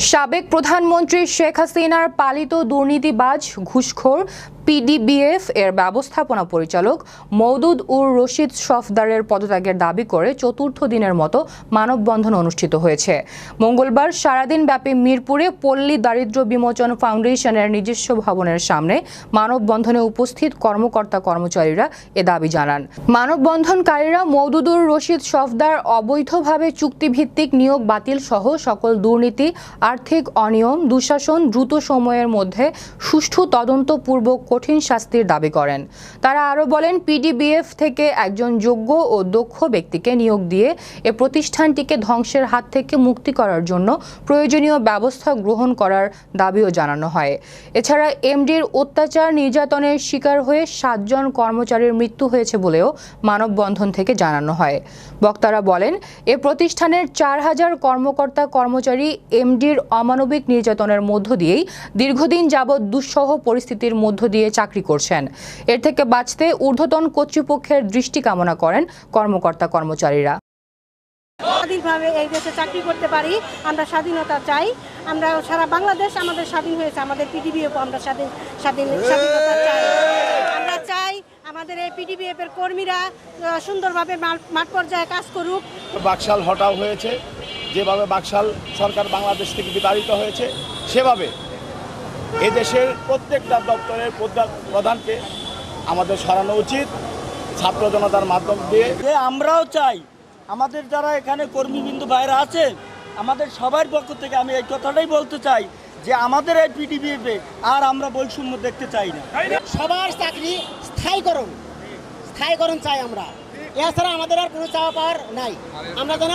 সাবেক প্রধানমন্ত্রী শেখ হাসিনার পালিত দুর্নীতিবাজ, ঘুষখোর, পিডিবিএফ এর ব্যবস্থাপনা পরিচালক মৌদুদ উর রশিদ সফদারের পদত্যাগের দাবি করে চতুর্থ দিনের মতো মানববন্ধন অনুষ্ঠিত হয়েছে। মঙ্গলবার সারাদিন ব্যাপী মিরপুরে পল্লী দারিদ্র্য বিমোচন ফাউন্ডেশনের নিজস্ব ভবনের সামনে মানববন্ধনে উপস্থিত কর্মকর্তা কর্মচারীরা এ দাবি জানান। মানববন্ধনকারীরা মওদুদুর রশিদ সফদার অবৈধভাবে চুক্তিভিত্তিক নিয়োগ বাতিল সহ সকল দুর্নীতি আর্থিক অনিয়ম, দুঃশাসন দ্রুত সময়ের মধ্যে সুষ্ঠু তদন্তপূর্বক কঠিন শাস্তির দাবি করেন। তারা আরও বলেন, পিডিবিএফ থেকে একজন যোগ্য ও দক্ষ ব্যক্তিকে নিয়োগ দিয়ে এ প্রতিষ্ঠানটিকে ধ্বংসের হাত থেকে মুক্তি করার জন্য প্রয়োজনীয় ব্যবস্থা গ্রহণ করার দাবিও জানানো হয়। এছাড়া এমডির অত্যাচার নির্যাতনের শিকার হয়ে সাতজন কর্মচারীর মৃত্যু হয়েছে বলেও মানববন্ধন থেকে জানানো হয়। বক্তারা বলেন, এ প্রতিষ্ঠানের চার হাজার কর্মকর্তা কর্মচারী এমডির অমানবিক নির্যাতনের মধ্য দিয়েই দীর্ঘদিন যাবৎ দুঃসহ পরিস্থিতির মধ্য দিয়ে চাকরি করছেন। এর থেকে বাঁচতে ঊর্ধ্বতন কর্তৃপক্ষের দৃষ্টি কামনা করেন কর্মকর্তা কর্মচারীরা। স্বাধীনভাবে এই দেশে চাকরি করতে পারি আমরা স্বাধীনতা চাই। আমরা সারা বাংলাদেশ আমাদের স্বাধীন হয়েছে আমাদের পিডিবিএফ আমরা স্বাধীন স্বাধীন স্বাধীনতা চাই। আমরা চাই আমাদের এই পিডিবিএফ এর কর্মীরা সুন্দরভাবে মাঠ- মাঠ পর্যায়ে কাজ করুক। বাকশাল হটাও হয়েছে। যেভাবে বাকশাল সরকার বাংলাদেশ থেকে বিতাড়িত হয়েছে সেভাবে এদেশের প্রত্যেকটা দপ্তরের প্রধা- প্রধানকে আমাদের সরানো উচিত ছাত্র জনতার মাধ্যম দিয়ে। যে আমরাও চাই আমাদের যারা এখানে কর্মীবিন্দু বাইরে আছে আমাদের সবার পক্ষ থেকে আমি এই কথাটাই বলতে চাই যে আমাদের এই পিডিবিএফে আর আমরা বৈষম্য দেখতে চাই না। সবার চাকরি স্থায়ীকরণ স্থায়ীকরণ চাই আমরা। এছাড়া আমাদের আর কোনো চাওয়া পাওয়ার নাই। আমরা যেন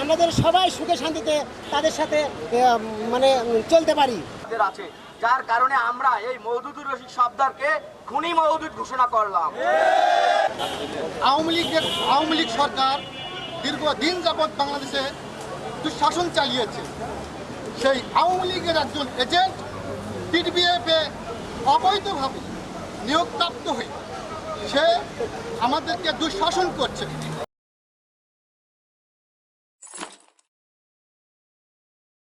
আমরা যেন সবাই সুখে শান্তিতে তাদের সাথে মানে চলতে পারি। আমাদের আছে। যার কারণে আমরা এই মৌদুদুর রশিদ সর্দারকে খুনি মৌদুদ ঘোষণা করলাম। আওয়ামী লীগের আওয়ামী লীগ সরকার দীর্ঘদিন যাবৎ বাংলাদেশে দুঃশাসন চালিয়েছে সেই আওয়ামী লীগের একজন এজেন্ট পিডিবিএফে অবৈধভাবে নিয়োগপ্রাপ্ত হয়ে সে আমাদেরকে দুঃশাসন করছে।